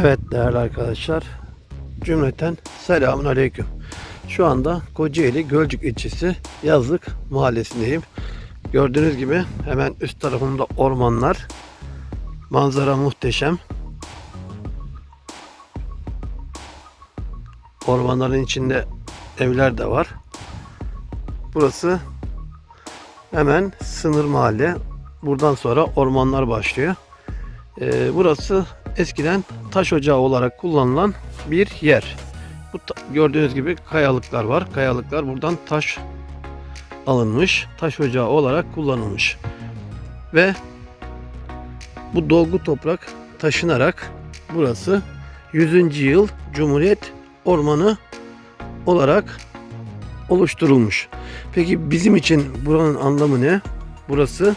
Evet değerli arkadaşlar. Cümleten selamun aleyküm. Şu anda Kocaeli Gölcük ilçesi Yazlık mahallesindeyim. Gördüğünüz gibi hemen üst tarafımda ormanlar. Manzara muhteşem. Ormanların içinde evler de var. Burası hemen sınır mahalle. Buradan sonra ormanlar başlıyor. Ee, burası eskiden taş ocağı olarak kullanılan bir yer. Bu gördüğünüz gibi kayalıklar var. Kayalıklar buradan taş alınmış, taş ocağı olarak kullanılmış. Ve bu dolgu toprak taşınarak burası 100. yıl Cumhuriyet Ormanı olarak oluşturulmuş. Peki bizim için buranın anlamı ne? Burası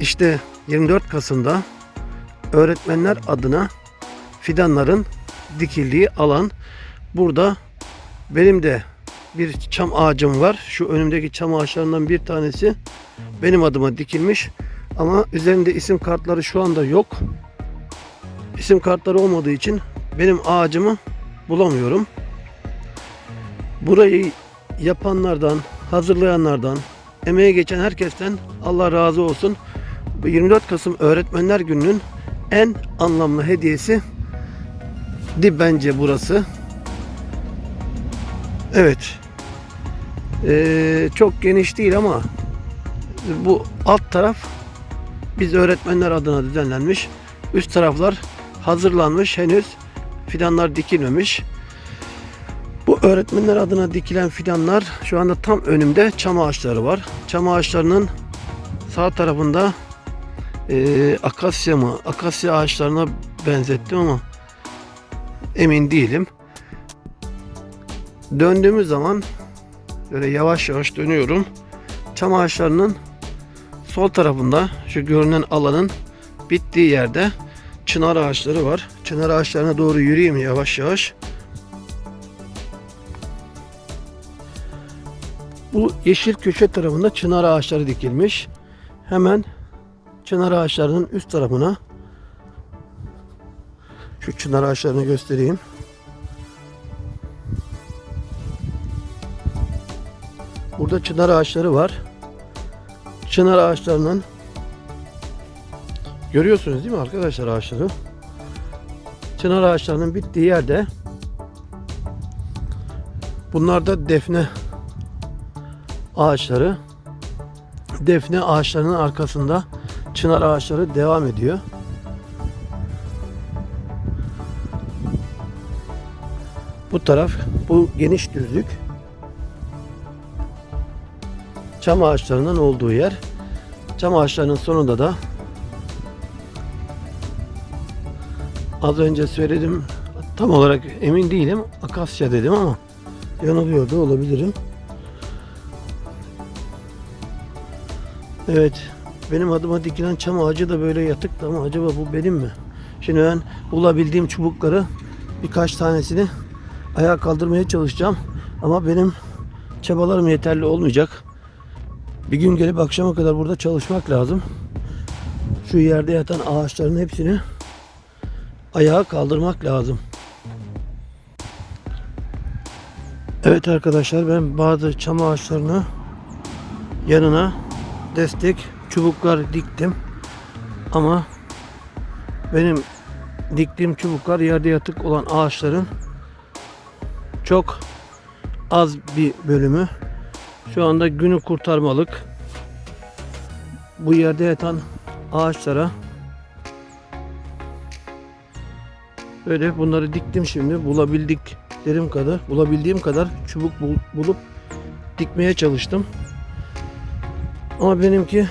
işte 24 Kasım'da öğretmenler adına fidanların dikildiği alan. Burada benim de bir çam ağacım var. Şu önümdeki çam ağaçlarından bir tanesi benim adıma dikilmiş. Ama üzerinde isim kartları şu anda yok. İsim kartları olmadığı için benim ağacımı bulamıyorum. Burayı yapanlardan, hazırlayanlardan, emeğe geçen herkesten Allah razı olsun. Bu 24 Kasım Öğretmenler Günü'nün en anlamlı hediyesi di bence burası. Evet. Ee, çok geniş değil ama bu alt taraf biz öğretmenler adına düzenlenmiş. Üst taraflar hazırlanmış. Henüz fidanlar dikilmemiş. Bu öğretmenler adına dikilen fidanlar şu anda tam önümde çam ağaçları var. Çam ağaçlarının sağ tarafında e, akasya mı? Akasya ağaçlarına benzettim ama emin değilim. Döndüğümüz zaman böyle yavaş yavaş dönüyorum. Çam ağaçlarının sol tarafında şu görünen alanın bittiği yerde çınar ağaçları var. Çınar ağaçlarına doğru yürüyeyim yavaş yavaş. Bu yeşil köşe tarafında çınar ağaçları dikilmiş. Hemen çınar ağaçlarının üst tarafına şu çınar ağaçlarını göstereyim. Burada çınar ağaçları var. Çınar ağaçlarının görüyorsunuz değil mi arkadaşlar ağaçları? Çınar ağaçlarının bittiği yerde bunlar da defne ağaçları. Defne ağaçlarının arkasında çınar ağaçları devam ediyor. Bu taraf bu geniş düzlük. Çam ağaçlarının olduğu yer. Çam ağaçlarının sonunda da az önce söyledim tam olarak emin değilim akasya dedim ama yanılıyor da olabilirim. Evet. Benim adıma dikilen çam ağacı da böyle yatıktı ama acaba bu benim mi? Şimdi ben bulabildiğim çubukları birkaç tanesini ayağa kaldırmaya çalışacağım. Ama benim çabalarım yeterli olmayacak. Bir gün gelip akşama kadar burada çalışmak lazım. Şu yerde yatan ağaçların hepsini ayağa kaldırmak lazım. Evet arkadaşlar ben bazı çam ağaçlarını yanına destek çubuklar diktim. Ama benim diktiğim çubuklar yerde yatık olan ağaçların çok az bir bölümü. Şu anda günü kurtarmalık. Bu yerde yatan ağaçlara böyle bunları diktim şimdi bulabildiklerim kadar bulabildiğim kadar çubuk bul- bulup dikmeye çalıştım. Ama benimki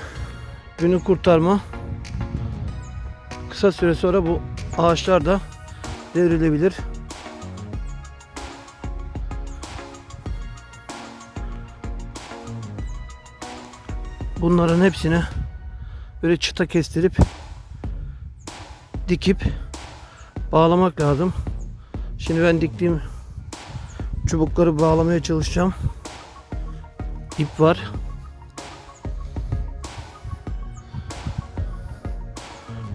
günü kurtarma. Kısa süre sonra bu ağaçlar da devrilebilir. Bunların hepsine böyle çıta kestirip dikip bağlamak lazım. Şimdi ben diktiğim çubukları bağlamaya çalışacağım. İp var.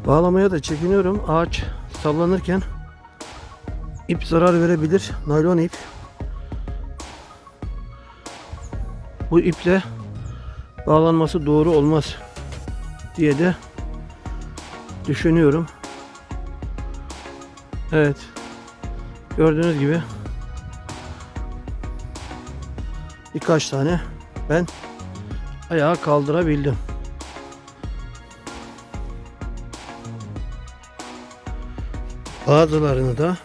Bağlamaya da çekiniyorum. Ağaç sallanırken ip zarar verebilir. Naylon ip. Bu iple bağlanması doğru olmaz diye de düşünüyorum. Evet. Gördüğünüz gibi birkaç tane ben ayağa kaldırabildim. Bazılarını da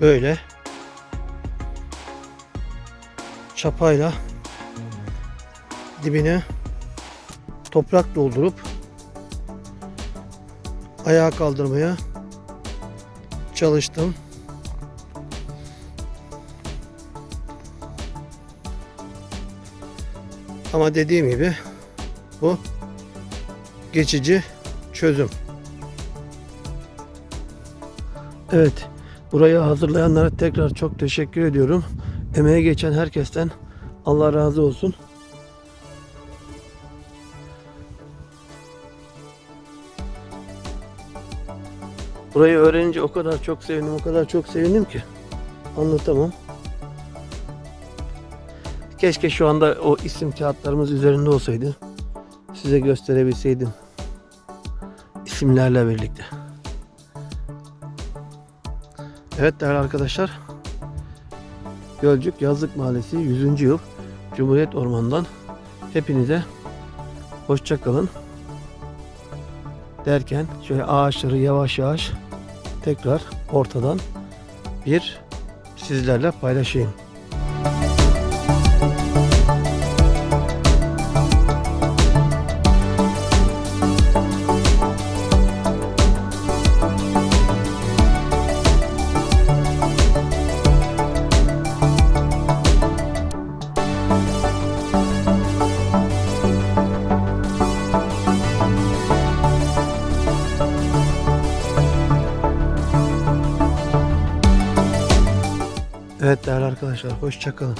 böyle çapayla dibine toprak doldurup ayağa kaldırmaya çalıştım. Ama dediğim gibi bu geçici çözüm. Evet, burayı hazırlayanlara tekrar çok teşekkür ediyorum. Emeğe geçen herkesten Allah razı olsun. Burayı öğrenince o kadar çok sevindim, o kadar çok sevindim ki anlatamam. Keşke şu anda o isim kağıtlarımız üzerinde olsaydı. Size gösterebilseydim. İsimlerle birlikte. Evet değerli arkadaşlar. Gölcük Yazlık Mahallesi 100. yıl Cumhuriyet Ormanı'ndan hepinize hoşça kalın derken şöyle ağaçları yavaş yavaş tekrar ortadan bir sizlerle paylaşayım. Evet değerli arkadaşlar hoşça kalın.